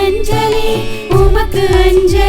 அஞ்சலி உமக்கு அஞ்சலி.